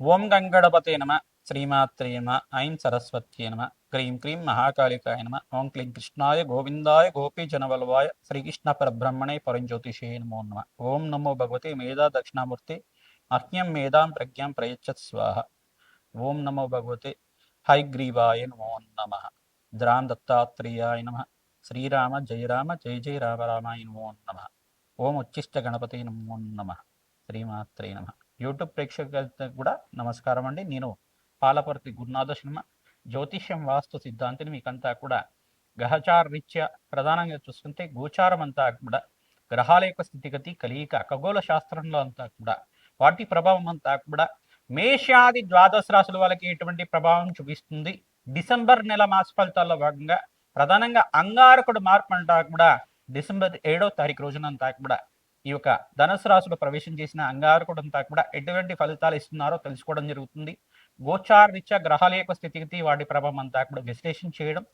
ఓం గంగణపతే నమ శ్రీమాత్రే నమ ఐం సరస్వత్యే నమ క్రీం క్రీం మహాకాళికాయ నమ ఓం క్లీం కృష్ణాయ గోవిందాయ గోపీజనవల్వాయ శ్రీకృష్ణ పరబ్రహ్మణే పరంజ్యోతిషే నమో నమ. ఓం నమో భగవతే మేధా దక్షిణామూర్తి అహ్యం మేధాం ప్రజ్ఞాం ప్రయచ్చత్ స్వాహ. ఓం నమో భగవతే హైగ్రీవాయ నమో నమ. ద్రాం దత్తాత్రేయాయ నమ. శ్రీరామ జయరామ జయ జయ రామ రామాయ నమో నమ. ఓం ఉచ్చిష్ట గణపతి నమో నమ. శ్రీమాత్రే నమ. యూట్యూబ్ ప్రేక్షకులకు కూడా నమస్కారం అండి. నేను పాలపర్తి గురునాథ శర్మ. జ్యోతిష్యం వాస్తు సిద్ధాంతిని మీకంతా కూడా గ్రహచార రీత్యా ప్రధానంగా చూసుకుంటే గోచారం అంతా కూడా గ్రహాల యొక్క స్థితిగతి కలియిక ఖగోళ శాస్త్రంలో అంతా కూడా వాటి ప్రభావం అంతా కూడా మేషాది ద్వాదశ రాశుల వాళ్ళకి ఎటువంటి ప్రభావం చూపిస్తుంది? డిసెంబర్ నెల మాస ఫలితాల్లో భాగంగా ప్రధానంగా అంగారకుడు మార్పు అంతా కూడా డిసెంబర్ ఏడో తారీఖు రోజునంతా కూడా ఈ యొక్క ధనుసు రాశిలో ప్రవేశం చేసిన అంగారకుడంతా కూడా ఎటువంటి ఫలితాలు ఇస్తున్నారో తెలుసుకోవడం జరుగుతుంది. గోచార రీత్యా గ్రహాల యొక్క స్థితిగతి వాటి ప్రభావం అంతా కూడా విశ్లేషణ చేయడం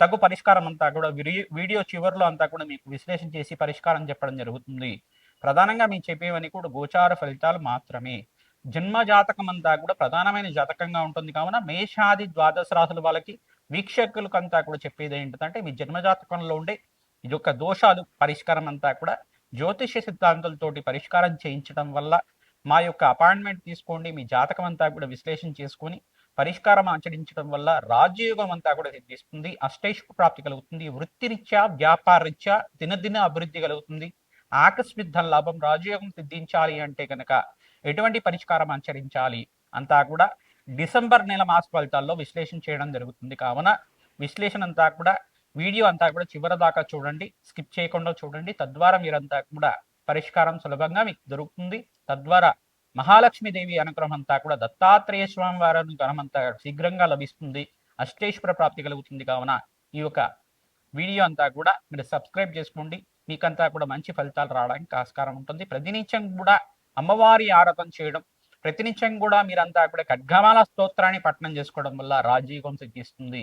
తగు పరిష్కారం అంతా కూడా వీడియో- వీడియో చివరిలో అంతా కూడా మీకు విశ్లేషణ చేసి పరిష్కారం చెప్పడం జరుగుతుంది. ప్రధానంగా మేము చెప్పేవని కూడా గోచార ఫలితాలు మాత్రమే. జన్మ జాతకం అంతా కూడా ప్రధానమైన జాతకంగా ఉంటుంది. కావున మేషాది ద్వాదశ రాశుల వాళ్ళకి వీక్షకులకంతా కూడా చెప్పేది ఏంటంటే మీ జన్మ జాతకంలో ఉండే ఇది యొక్క దోషాలు పరిష్కారం అంతా కూడా జ్యోతిష్య సిద్ధాంతాలతోటి పరిష్కారం చేయించడం వల్ల మా యొక్క అపాయింట్మెంట్ తీసుకోండి మీ జాతకం అంతా కూడా విశ్లేషణ చేసుకొని పరిష్కారం ఆచరించడం వల్ల రాజయోగం అంతా కూడా సిద్ధిస్తుంది అష్టైష్ ప్రాప్తి కలుగుతుంది వృత్తిరీత్యా వ్యాపారరీత్యా దినదిన అభివృద్ధి కలుగుతుంది. ఆకస్మిక ధన లాభం రాజయోగం సిద్ధించాలి అంటే కనుక ఎటువంటి పరిష్కారం ఆచరించాలి అంతా కూడా డిసెంబర్ నెల మాస ఫలితాల్లో విశ్లేషణ చేయడం జరుగుతుంది. కావున విశ్లేషణ అంతా కూడా వీడియో అంతా కూడా చివరి దాకా చూడండి స్కిప్ చేయకుండా చూడండి. తద్వారా మీరంతా కూడా పరిష్కారం సులభంగా మీకు దొరుకుతుంది. తద్వారా మహాలక్ష్మీదేవి అనుగ్రహం అంతా కూడా దత్తాత్రేయ స్వామి వారి అనుగ్రహం అంతా శీఘ్రంగా లభిస్తుంది. అష్టేశ్వర ప్రాప్తి కలుగుతుంది కావున ఈ యొక్క వీడియో అంతా కూడా మీరు సబ్స్క్రైబ్ చేసుకోండి. మీకంతా కూడా మంచి ఫలితాలు రావడానికి ఆస్కారం ఉంటుంది. ప్రతినిత్యం కూడా అమ్మవారి ఆరాధన చేయడం ప్రతినిత్యం కూడా మీరంతా కూడా ఖడ్గమాల స్తోత్రాన్ని పఠనం చేసుకోవడం వల్ల రాజీవం సిద్ధిస్తుంది.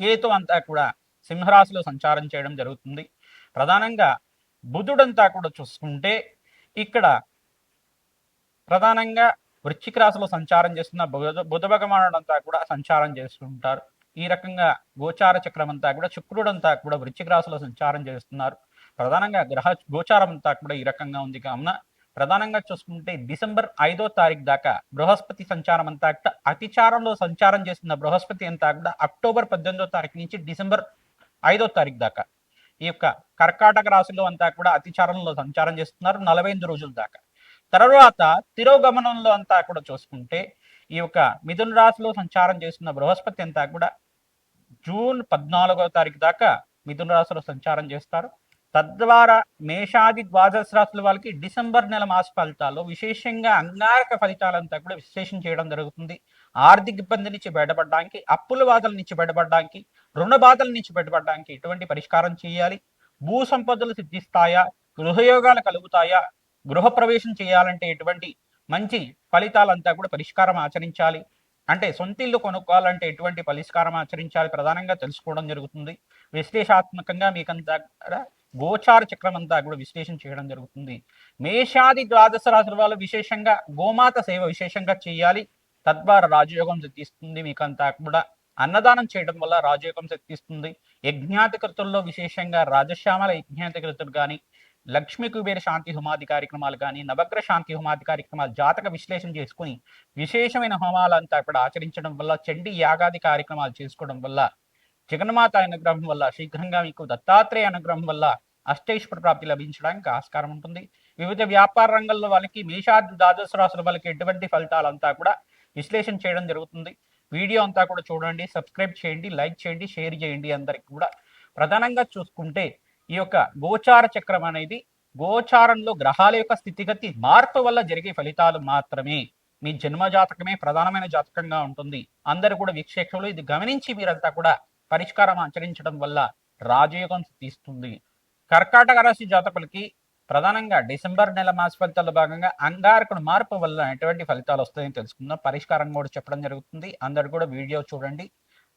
కేతు అంతా కూడా సింహరాశిలో సంచారం చేయడం జరుగుతుంది. ప్రధానంగా బుధుడంతా కూడా చూసుకుంటే ఇక్కడ ప్రధానంగా వృశ్చిక రాశిలో సంచారం చేస్తున్న బుధ బుధ భగవానుడు అంతా కూడా సంచారం చేస్తుంటారు. ఈ రకంగా గోచార చక్రం అంతా కూడా శుక్రుడు అంతా కూడా వృశ్చిక రాశిలో సంచారం చేస్తున్నారు. ప్రధానంగా గ్రహ గోచారం అంతా కూడా ఈ రకంగా ఉంది. కావున ప్రధానంగా చూసుకుంటే డిసెంబర్ ఐదో తారీఖు దాకా బృహస్పతి సంచారం అంతా కూడా అతిచారంలో సంచారం చేస్తున్న బృహస్పతి అంతా కూడా అక్టోబర్ పద్దెనిమిదో తారీఖు నుంచి డిసెంబర్ ఐదో తారీఖు దాకా. ఈ యొక్క కర్కాటక రాశిలో అంతా కూడా అతిచారంలో సంచారం చేస్తున్నారు నలభై ఎనిమిది రోజుల దాకా. తర్వాత తిరోగమనంలో అంతా కూడా చూసుకుంటే ఈ యొక్క మిథున రాశిలో సంచారం చేస్తున్న బృహస్పతి అంతా కూడా జూన్ పద్నాలుగో తారీఖు దాకా మిథున రాశిలో సంచారం చేస్తారు. తద్వారా మేషాది ద్వాదశ రాశుల వాళ్ళకి డిసెంబర్ నెల మాస ఫలితాల్లో విశేషంగా అంగారక ఫలితాలంతా కూడా విశ్లేషణ చేయడం జరుగుతుంది. ఆర్థిక ఇబ్బంది నుంచి బయటపడడానికి అప్పుల బాధల నుంచి బయటపడడానికి రుణ బాధల నుంచి బయటపడడానికి ఎటువంటి పరిష్కారం చేయాలి? భూ సంపదలు సిద్ధిస్తాయా? గృహయోగాలు కలుగుతాయా? గృహ ప్రవేశం చేయాలంటే ఎటువంటి మంచి ఫలితాలంతా కూడా పరిష్కారం ఆచరించాలి. అంటే సొంత ఇల్లు కొనుక్కోవాలంటే ఎటువంటి పరిష్కారం ఆచరించాలి ప్రధానంగా తెలుసుకోవడం జరుగుతుంది. విశ్లేషాత్మకంగా మీకంతా గోచార చక్రం అంతా కూడా విశ్లేషణ చేయడం జరుగుతుంది. మేషాది ద్వాదశ రాశుల వాళ్ళు విశేషంగా గోమాత సేవ విశేషంగా చేయాలి. తద్వారా రాజయోగం సిద్ధిస్తుంది మీకంతా కూడా. అన్నదానం చేయడం వల్ల రాజయోగం సిద్ధిస్తుంది యజ్ఞాతకృతుల్లో విశేషంగా రాజశ్యామల యజ్ఞాతకృతులు కానీ లక్ష్మీ కుబేర శాంతి హోమాది కార్యక్రమాలు కానీ నవగ్రహ శాంతి హోమాది కార్యక్రమాలు జాతక విశ్లేషణ చేసుకుని విశేషమైన హోమాలంతా కూడా ఆచరించడం వల్ల చండి యాగాది కార్యక్రమాలు చేసుకోవడం వల్ల జగన్మాత అనుగ్రహం వల్ల శీఘ్రంగా మీకు దత్తాత్రేయ అనుగ్రహం వల్ల అష్టైశ్వర ప్రాప్తి లభించడానికి ఆస్కారం ఉంటుంది. వివిధ వ్యాపార రంగంలో వాళ్ళకి మేషాది ద్వాదశ రాశుల వాళ్ళకి ఎటువంటి ఫలితాలంతా కూడా విశ్లేషణ చేయడం జరుగుతుంది. వీడియో అంతా కూడా చూడండి సబ్స్క్రైబ్ చేయండి లైక్ చేయండి షేర్ చేయండి అందరికి కూడా. ప్రధానంగా చూసుకుంటే ఈ యొక్క గోచార చక్రం అనేది గోచారంలో గ్రహాల యొక్క స్థితిగతి మార్పు వల్ల జరిగే ఫలితాలు మాత్రమే. మీ జన్మ జాతకమే ప్రధానమైన జాతకంగా ఉంటుంది. అందరు కూడా వీక్షకులు ఇది గమనించి మీరంతా కూడా పరిష్కారం ఆచరించడం వల్ల రాజయోగం తీస్తుంది కర్కాటక రాశి జాతకులకి ప్రధానంగా డిసెంబర్ నెల మాస ఫలితాల్లో భాగంగా అంగారకుడు మార్పు వల్ల ఎటువంటి ఫలితాలు వస్తాయని తెలుసుకుందాం. పరిష్కారం కూడా చెప్పడం జరుగుతుంది. అందరు కూడా వీడియో చూడండి.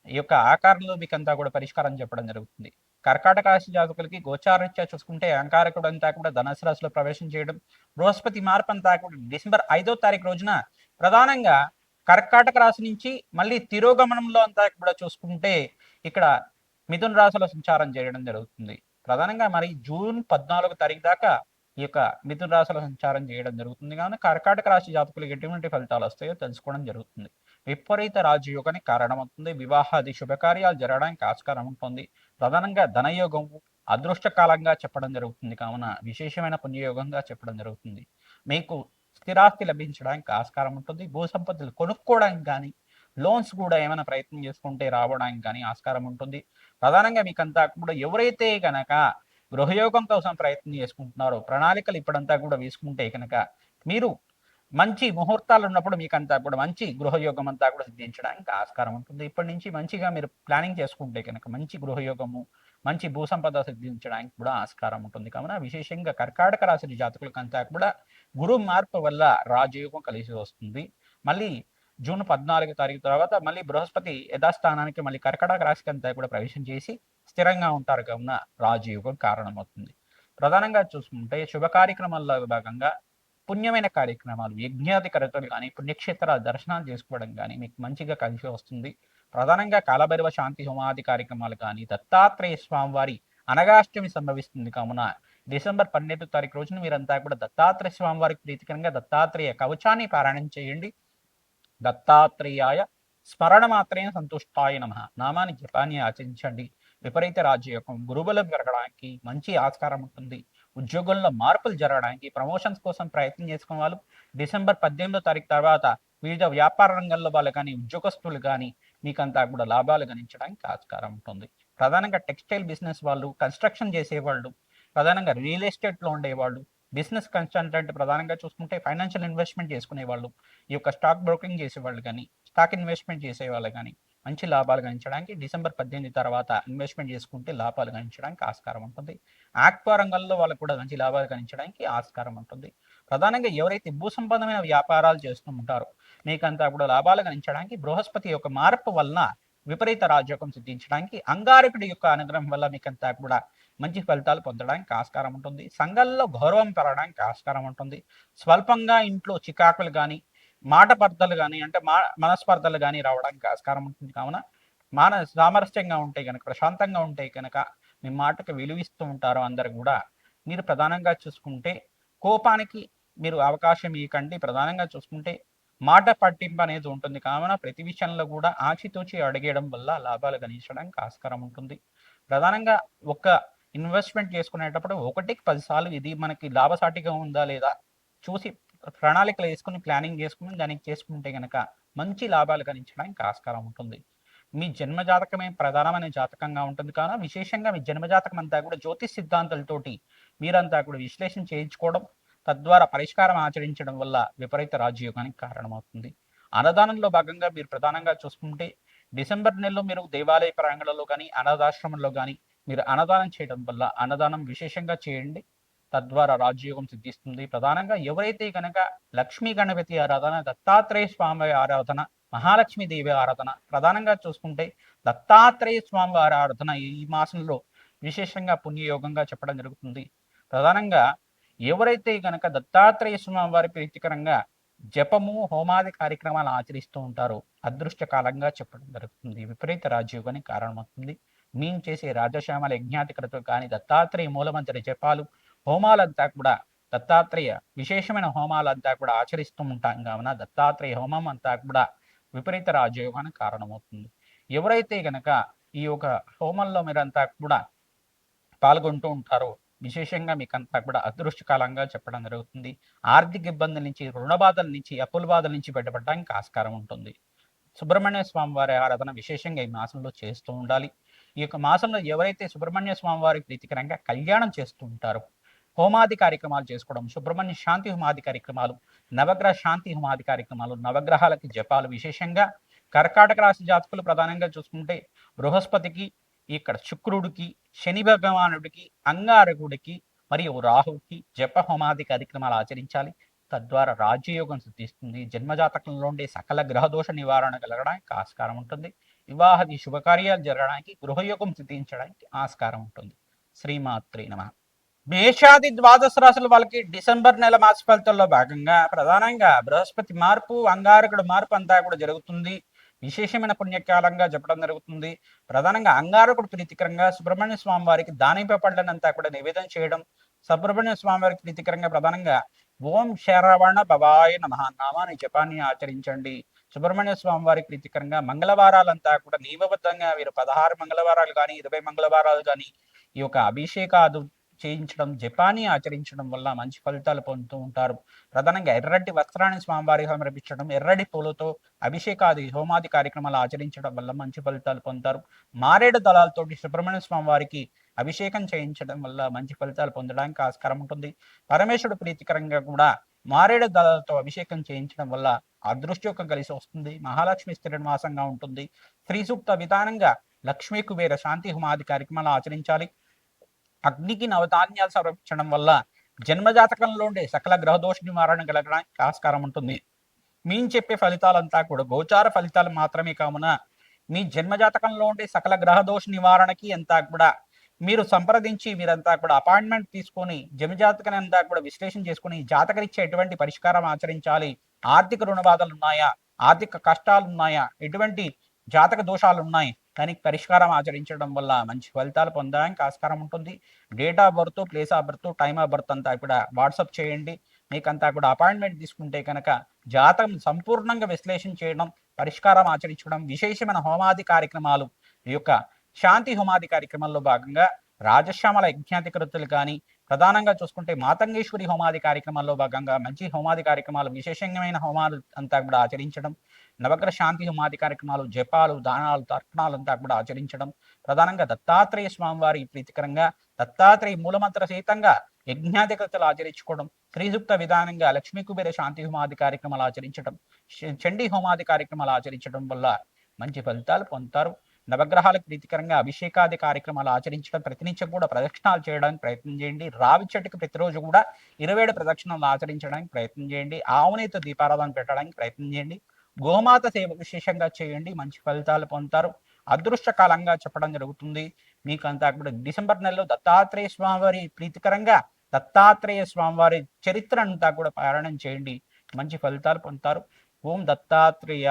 ఈ యొక్క ఆకారంలో మీకు అంతా కూడా పరిష్కారం చెప్పడం జరుగుతుంది. కర్కాటక రాశి జాతకులకి గోచారరీత్యా చూసుకుంటే అంగారకుడు అంతా కూడా ధనుసు రాశిలో ప్రవేశం చేయడం బృహస్పతి మార్పు అంతా కూడా డిసెంబర్ ఐదో తారీఖు రోజున ప్రధానంగా కర్కాటక రాశి నుంచి మళ్ళీ తిరోగమనంలో అంతా కూడా చూసుకుంటే ఇక్కడ మిథున రాశిలో సంచారం చేయడం జరుగుతుంది. ప్రధానంగా మరి జూన్ పద్నాలుగు తారీఖు దాకా ఈ యొక్క మిథున రాశుల సంచారం చేయడం జరుగుతుంది. కావున కర్కాటక రాశి జాతకులకు ఎటువంటి ఫలితాలు వస్తాయో తెలుసుకోవడం జరుగుతుంది. విపరీత రాజయోగానికి కారణమవుతుంది. వివాహాది శుభకార్యాలు జరగడానికి ఆస్కారం ఉంటుంది. ప్రధానంగా ధనయోగం అదృష్ట కాలంగా చెప్పడం జరుగుతుంది. కావున విశేషమైన పుణ్యయోగంగా చెప్పడం జరుగుతుంది. మీకు స్థిరాస్తి లభించడానికి ఆస్కారం ఉంటుంది. భూ సంపత్తులు కొనుక్కోవడానికి కానీ లోన్స్ కూడా ఏమైనా ప్రయత్నం చేసుకుంటే రావడానికి కానీ ఆస్కారం ఉంటుంది. ప్రధానంగా మీకంతా కూడా ఎవరైతే కనుక గృహయోగం కోసం ప్రయత్నం చేసుకుంటున్నారో ప్రణాళికలు ఇప్పుడంతా కూడా వేసుకుంటే కనుక మీరు మంచి ముహూర్తాలు ఉన్నప్పుడు మీకంతా కూడా మంచి గృహయోగం అంతా కూడా సిద్ధించడానికి ఆస్కారం ఉంటుంది. ఇప్పటి నుంచి మంచిగా మీరు ప్లానింగ్ చేసుకుంటే కనుక మంచి గృహయోగము మంచి భూసంపద సిద్ధించడానికి కూడా ఆస్కారం ఉంటుంది. కావున విశేషంగా కర్కాటక రాశి జాతకులకంతా కూడా గురు మార్పు వల్ల రాజయోగం కలిసి వస్తుంది. మళ్ళీ జూన్ పద్నాలుగు తారీఖు తర్వాత మళ్ళీ బృహస్పతి యథాస్థానానికి మళ్ళీ కర్కటక రాశికి అంతా కూడా ప్రవేశం చేసి స్థిరంగా ఉంటారు కావున రాజయోగం కారణమవుతుంది. ప్రధానంగా చూసుకుంటే శుభ కార్యక్రమాల్లో భాగంగా పుణ్యమైన కార్యక్రమాలు యజ్ఞాది కరతలు కానీ పుణ్యక్షేత్ర దర్శనాలు చేసుకోవడం కానీ మీకు మంచిగా కలిసి వస్తుంది. ప్రధానంగా కాలభైరవ శాంతి హోమాది కార్యక్రమాలు కానీ దత్తాత్రేయ స్వామివారి అనగాష్టమి సంభవిస్తుంది కావున డిసెంబర్ పన్నెండు తారీఖు రోజున మీరంతా కూడా దత్తాత్రేయ స్వామివారికి ప్రీతికరంగా దత్తాత్రేయ కవచాన్ని పారాయణం చేయండి. దత్తాత్రేయాయ స్మరణ మాత్రమే సంతుష్టాయ నమ. నామాని జపాన్ని ఆచరించండి. విపరీత రాజ్యయోగం గురుబలం పెరగడానికి మంచి ఆస్కారం ఉంటుంది. ఉద్యోగంలో మార్పులు జరగడానికి ప్రమోషన్స్ కోసం ప్రయత్నం చేసుకునే వాళ్ళు డిసెంబర్ పద్దెనిమిదో తారీఖు తర్వాత వివిధ వ్యాపార రంగంలో వాళ్ళు కానీ ఉద్యోగస్తులు కానీ మీకంతా కూడా లాభాలు గణించడానికి ఆస్కారం ఉంటుంది. ప్రధానంగా టెక్స్టైల్ బిజినెస్ వాళ్ళు కన్స్ట్రక్షన్ చేసేవాళ్ళు ప్రధానంగా రియల్ ఎస్టేట్లో ఉండేవాళ్ళు బిజినెస్ కన్సల్టెంట్ ప్రధానంగా చూసుకుంటే ఫైనాన్షియల్ ఇన్వెస్ట్మెంట్ చేసుకునే వాళ్ళు ఈ యొక్క స్టాక్ బ్రోకింగ్ చేసేవాళ్ళు కానీ స్టాక్ ఇన్వెస్ట్మెంట్ చేసే వాళ్ళు కానీ మంచి లాభాలు గణించడానికి డిసెంబర్ పద్దెనిమిది తర్వాత ఇన్వెస్ట్మెంట్ చేసుకుంటే లాభాలు గణించడానికి ఆస్కారం ఉంటుంది. ఆక్వా రంగంలో వాళ్ళకు కూడా మంచి లాభాలు గణించడానికి ఆస్కారం ఉంటుంది. ప్రధానంగా ఎవరైతే భూ సంబంధమైన వ్యాపారాలు చేస్తూ ఉంటారో మీకంతా కూడా లాభాలు గణించడానికి బృహస్పతి యొక్క మార్పు వలన విపరీత రాజయోగం సిద్ధించడానికి అంగారకుడి యొక్క అనుగ్రహం వల్ల మీకంతా కూడా మంచి ఫలితాలు పొందడానికి ఆస్కారం ఉంటుంది. సంఘంలో గౌరవం పెరగడానికి ఆస్కారం ఉంటుంది. స్వల్పంగా ఇంట్లో చికాకులు కానీ మాట పర్దలు కానీ అంటే మా మనస్పర్ధలు కానీ రావడానికి ఆస్కారం ఉంటుంది. కావున మాన సామరస్యంగా ఉంటే కనుక ప్రశాంతంగా ఉంటే కనుక మీ మాటకు విలువిస్తూ ఉంటారు అందరు కూడా. మీరు ప్రధానంగా చూసుకుంటే కోపానికి మీరు అవకాశం ఇవ్వకండి ప్రధానంగా చూసుకుంటే మాట పట్టింపు అనేది ఉంటుంది. కావున ప్రతి విషయంలో కూడా ఆచితూచి అడిగేయడం వల్ల లాభాలు గణించడానికి ఆస్కారం ఉంటుంది. ప్రధానంగా ఒక ఇన్వెస్ట్మెంట్ చేసుకునేటప్పుడు ఒకటికి పదిసార్లు ఇది మనకి లాభసాటిగా ఉందా లేదా చూసి ప్రణాళికలు వేసుకుని ప్లానింగ్ చేసుకుని దానికి చేసుకుంటే కనుక మంచి లాభాలు గణించడానికి ఆస్కారం ఉంటుంది. మీ జన్మ జాతకమే ప్రధానమైన జాతకంగా ఉంటుంది. కావున విశేషంగా మీ జన్మజాతకం అంతా కూడా జ్యోతిష్ సిద్ధాంతాలతోటి మీరంతా కూడా విశ్లేషణ చేయించుకోవడం తద్వారా పరిష్కారం ఆచరించడం వల్ల విపరీత రాజయోగానికి కారణమవుతుంది. అన్నదానంలో భాగంగా మీరు ప్రధానంగా చూసుకుంటే డిసెంబర్ నెలలో మీరు దేవాలయ ప్రాంగణంలో కానీ అనాథాశ్రమంలో కానీ మీరు అన్నదానం చేయడం వల్ల అన్నదానం విశేషంగా చేయండి. తద్వారా రాజయోగం సిద్ధిస్తుంది. ప్రధానంగా ఎవరైతే కనుక లక్ష్మీ గణపతి ఆరాధన దత్తాత్రేయ స్వామి ఆరాధన మహాలక్ష్మి దేవి ఆరాధన ప్రధానంగా చూసుకుంటే దత్తాత్రేయ స్వామి వారి ఆరాధన ఈ మాసంలో విశేషంగా పుణ్యయోగంగా చెప్పడం జరుగుతుంది. ప్రధానంగా ఎవరైతే గనక దత్తాత్రేయ స్వామి వారి ప్రీతికరంగా జపము హోమాది కార్యక్రమాలు ఆచరిస్తూ ఉంటారో అదృష్ట కాలంగా చెప్పడం జరుగుతుంది. విపరీత రాజయోగానికి కారణమవుతుంది. మేము చేసే రాజశ్యామల యజ్ఞాతికరతో కానీ దత్తాత్రేయ మూలమంత్రి జపాలు హోమాలంతా కూడా దత్తాత్రేయ విశేషమైన హోమాలంతా కూడా ఆచరిస్తూ ఉంటాం. కావున దత్తాత్రేయ హోమం అంతా కూడా విపరీత రాజయోగానికి కారణమవుతుంది. ఎవరైతే గనక ఈ యొక్క హోమంలో మీరంతా కూడా పాల్గొంటూ ఉంటారో విశేషంగా మీకు అంతా కూడా అదృష్టకాలంగా చెప్పడం జరుగుతుంది. ఆర్థిక ఇబ్బందుల నుంచి రుణ బాధల నుంచి అప్పుల బాధల నుంచి బయటపడడానికి ఆస్కారం ఉంటుంది. సుబ్రహ్మణ్య స్వామి వారి ఆరాధన విశేషంగా ఈ మాసంలో చేస్తూ ఉండాలి. ఈ యొక్క మాసంలో ఎవరైతే సుబ్రహ్మణ్య స్వామి వారి ప్రీతికరంగా కళ్యాణం చేస్తూ ఉంటారో హోమాది కార్యక్రమాలు చేసుకోవడం సుబ్రహ్మణ్య శాంతి హోమాది కార్యక్రమాలు నవగ్రహ శాంతి హోమాది కార్యక్రమాలు నవగ్రహాలకి జపాలు విశేషంగా కర్కాటక రాశి జాతకులు ప్రధానంగా చూసుకుంటే బృహస్పతికి ఇక్కడ శుక్రుడికి శని భగవానుడికి అంగారకుడికి మరియు రాహుకి జప హోమాది కార్యక్రమాలు ఆచరించాలి. తద్వారా రాజ్యయోగం సిద్ధిస్తుంది. జన్మజాతకంలో ఉండే సకల గ్రహదోష నివారణ కలగడానికి ఆస్కారం ఉంటుంది. వివాహాది శుభకార్యాలు జరగడానికి గృహయోగం సిద్ధించడానికి ఆస్కారం ఉంటుంది. శ్రీమాత్రి నమ. మేషాది ద్వాదశ రాశుల వాళ్ళకి డిసెంబర్ నెల మాస ఫలితాల్లో భాగంగా ప్రధానంగా బృహస్పతి మార్పు అంగారకుడు మార్పు అంతా కూడా జరుగుతుంది. విశేషమైన పుణ్యకాలంగా చెప్పడం జరుగుతుంది. ప్రధానంగా అంగారకుడు ప్రీతికరంగా సుబ్రహ్మణ్య స్వామి వారికి దానిప పళ్ళనంతా కూడా నివేదన చేయడం సుబ్రహ్మణ్య స్వామి వారికి ప్రీతికరంగా ప్రధానంగా ఓం శరవణ భవాయ నమ నామాన్ని జపాన్ని ఆచరించండి. సుబ్రహ్మణ్య స్వామి వారి ప్రీతికరంగా మంగళవారాలంతా కూడా నియమబద్ధంగా వీరు పదహారు మంగళవారాలు కానీ ఇరవై మంగళవారాలు కానీ ఈ యొక్క అభిషేకాదు చేయించడం జపాన్ని ఆచరించడం వల్ల మంచి ఫలితాలు పొందుతూ ఉంటారు. ప్రధానంగా ఎర్రటి వస్త్రాన్ని స్వామివారికి సమర్పించడం ఎర్రటి పూలతో అభిషేకాది హోమాది కార్యక్రమాలు ఆచరించడం వల్ల మంచి ఫలితాలు పొందుతారు. మారేడు దళాలతోటి సుబ్రహ్మణ్య స్వామి వారికి అభిషేకం చేయించడం వల్ల మంచి ఫలితాలు పొందడానికి ఆస్కారం ఉంటుంది. పరమేశ్వరుడు ప్రీతికరంగా కూడా మారేడు దళాలతో అభిషేకం చేయించడం వల్ల అదృష్టయోగం కలిసి వస్తుంది. మహాలక్ష్మి స్థిరనివాసంగా ఉంటుంది. స్త్రీ సూక్త విధానంగా లక్ష్మీ కుబేర శాంతి హుమాది కార్యక్రమాలు ఆచరించాలి. అగ్నికి నవధాన్యాలు సమర్పించడం వల్ల జన్మజాతకంలో ఉండే సకల గ్రహదోష నివారణ కలగడానికి ఆస్కారం ఉంటుంది. మేము చెప్పే ఫలితాలంతా కూడా గోచార ఫలితాలు మాత్రమే కావున మీ జన్మజాతకంలో ఉండే సకల గ్రహదోష నివారణకి అంతా కూడా మీరు సంప్రదించి మీరంతా కూడా అపాయింట్మెంట్ తీసుకొని జన్మజాతకం అంతా కూడా విశ్లేషణ చేసుకుని జాతకరిచ్చే ఎటువంటి పరిష్కారం ఆచరించాలి? ఆర్థిక రుణ బాధలు ఉన్నాయా ఆర్థిక కష్టాలు ఉన్నాయా ఎటువంటి జాతక దోషాలు ఉన్నాయి దానికి పరిష్కారం ఆచరించడం వల్ల మంచి ఫలితాలు పొందడానికి ఆస్కారం ఉంటుంది. Date of birth place of birth time of birth అంతా కూడా వాట్సాప్ చేయండి. మీకంతా కూడా అపాయింట్మెంట్ తీసుకుంటే కనుక జాతకం సంపూర్ణంగా విశ్లేషణ చేయడం పరిష్కారం ఆచరించడం విశేషమైన హోమాది కార్యక్రమాలు ఈ యొక్క శాంతి హోమాది కార్యక్రమాల్లో భాగంగా రాజశ్యామల యజ్ఞాధికృతులు కానీ ప్రధానంగా చూసుకుంటే మాతంగేశ్వరి హోమాది కార్యక్రమాల్లో భాగంగా మంచి హోమాది కార్యక్రమాలు విశేషమైన హోమాలు అంతా కూడా ఆచరించడం నవగ్రహ శాంతి హోమాది కార్యక్రమాలు జపాలు దానాలు తర్పణాలు అంతా కూడా ఆచరించడం ప్రధానంగా దత్తాత్రేయ స్వామివారి ప్రీతికరంగా దత్తాత్రేయ మూలమంత్ర సహితంగా యజ్ఞాధికృతలు ఆచరించుకోవడం శ్రీసూక్త విధానంగా లక్ష్మీ కుబేర శాంతి హోమాది కార్యక్రమాలు ఆచరించడం చండీ హోమాది కార్యక్రమాలు ఆచరించడం వల్ల మంచి ఫలితాలు పొందుతారు. నవగ్రహాలకు ప్రీతికరంగా అభిషేకాది కార్యక్రమాలు ఆచరించడం ప్రతినిత్యం కూడా ప్రదక్షిణాలు చేయడానికి ప్రయత్నం చేయండి. రావి చెట్టుకు ప్రతిరోజు కూడా ఇరవై ఏడు ప్రదక్షిణాలు ఆచరించడానికి ప్రయత్నం చేయండి. ఆవునితో దీపారాధన పెట్టడానికి ప్రయత్నం చేయండి. గోమాత సేవ విశేషంగా చేయండి. మంచి ఫలితాలు పొందుతారు. అదృష్టకాలంగా చెప్పడం జరుగుతుంది. మీకు అంతా కూడా డిసెంబర్ నెలలో దత్తాత్రేయ స్వామివారి ప్రీతికరంగా దత్తాత్రేయ స్వామివారి చరిత్ర అంతా కూడా పారాయణం చేయండి. మంచి ఫలితాలు పొందుతారు. ఓం దత్తాత్రేయ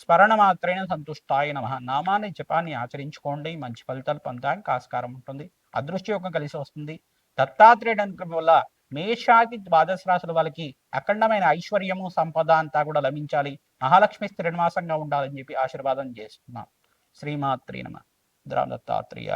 స్మరణ మాత్రమే సంతుష్టాయ నమ. నామాన్ని జపాన్ని ఆచరించుకోండి. మంచి ఫలితాలు పొందడానికి ఆస్కారం ఉంటుంది. అదృష్టయోగం కలిసి వస్తుంది. దత్తాత్రేయుడు అనుకోవడం వల్ల మేషాది ద్వాదశ రాశుల వాళ్ళకి అఖండమైన ఐశ్వర్యము సంపద అంతా కూడా లభించాలి. మహాలక్ష్మి స్థిరనివాసంగా ఉండాలని చెప్పి ఆశీర్వాదం చేస్తున్నాం. శ్రీమాత్రి నమ. దత్తాత్రేయ